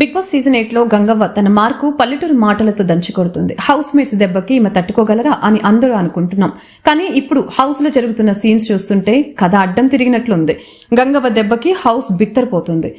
Big boss season ఎయిట్లో గంగవ్వ తన mark పల్లెటూరు మాటలతో దంచుకొడుతుంది. హౌస్ మేట్స్ దెబ్బకి ఈమె తట్టుకోగలరా అని అందరూ అనుకుంటున్నాం. కానీ ఇప్పుడు హౌస్లో జరుగుతున్న సీన్స్ చూస్తుంటే కథ అడ్డం తిరిగినట్లుంది. గంగవ్వ దెబ్బకి హౌస్ బిత్తరపోతుంది.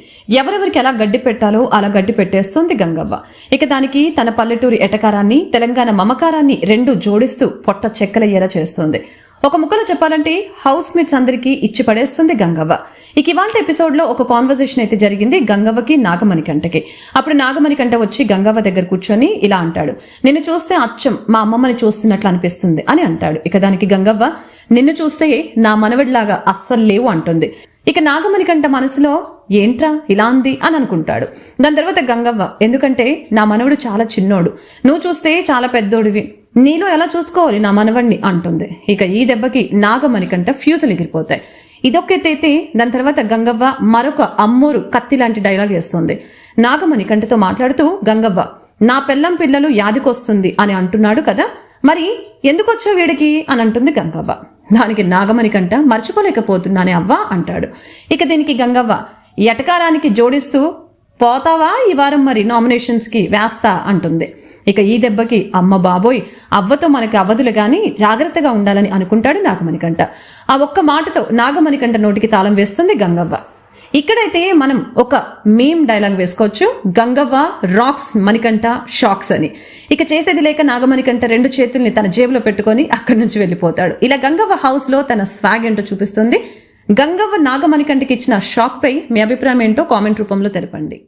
ఎవరెవరికి ఎలా గడ్డి పెట్టాలో అలా గడ్డి పెట్టేస్తోంది గంగవ్వ. ఇక దానికి తన పల్లెటూరి ఎటకారాన్ని తెలంగాణ మమకారాన్ని రెండు జోడిస్తూ పొట్ట చెక్కలయ్యేలా చేస్తోంది. ఒక ముక్కలో చెప్పాలంటే హౌస్ మేట్స్ అందరికీ ఇచ్చి పడేస్తుంది గంగవ్వ. ఇక ఇవాళ ఎపిసోడ్లో ఒక కాన్వర్జేషన్ అయితే జరిగింది గంగవ్వకి నాగమణికంటకి. అప్పుడు నాగమణికంట వచ్చి గంగవ్వ దగ్గర కూర్చొని ఇలా అంటాడు నిన్ను చూస్తే అచ్చం మా అమ్మమ్మని చూస్తున్నట్లు అనిపిస్తుంది అని అంటాడు. ఇక దానికి గంగవ్వ నిన్ను చూస్తే నా మనవడిలాగా అస్సలు లేవు అంటుంది. ఇక నాగమణికంట మనసులో ఏంట్రా ఇలా అంది అని అనుకుంటాడు. దాని తర్వాత గంగవ్వ ఎందుకంటే నా మనవడు చాలా చిన్నోడు నువ్వు చూస్తే చాలా పెద్దోడివి నీలో ఎలా చూసుకోవాలి? నా మనవణ్ణి అంటుంది. ఇక ఈ దెబ్బకి నాగమణికంట ఫ్యూజులు ఎగిరిపోతాయి. ఇదొక్కైతే దాని తర్వాత గంగవ్వ మరొక అమ్మోరు కత్తి లాంటి డైలాగ్ వేస్తుంది. నాగమణి కంటతో మాట్లాడుతూ గంగవ్వ నా పెళ్ళం పిల్లలు యాదికొస్తుంది అని అంటున్నాడు కదా? మరి ఎందుకు వచ్చావు వీడికి? అని అంటుంది గంగవ్వ. దానికి నాగమణి కంట మర్చిపోలేకపోతున్నానే అవ్వ అంటాడు. ఇక దీనికి గంగవ్వ ఎటకారానికి జోడిస్తూ పోతావా? ఈ వారం మరి నామినేషన్స్కి వేస్తా అంటుంది. ఇక ఈ దెబ్బకి అమ్మ బాబోయ్ అవ్వతో మనకి అవ్వదులు గాని జాగ్రత్తగా ఉండాలని అనుకుంటాడు నాగమణికంట ఆ ఒక్క మాటతో నాగమణికంట నోటికి తాళం వేస్తుంది గంగవ్వ. ఇక్కడైతే మనం ఒక మీమ్ డైలాగ్ వేసుకోవచ్చు. గంగవ్వ రాక్స్ మణికంఠ షాక్స్ అని. ఇక చేసేది లేక నాగమణికంఠ రెండు చేతుల్ని తన జేబులో పెట్టుకొని అక్కడి నుంచి వెళ్ళిపోతాడు. ఇలా గంగవ్వ హౌస్లో తన స్వాగ్ ఏంటో చూపిస్తుంది. గంగవ్వ నాగమణికంఠకి ఇచ్చిన షాక్ పై మీ అభిప్రాయం ఏంటో కామెంట్ రూపంలో తెలపండి.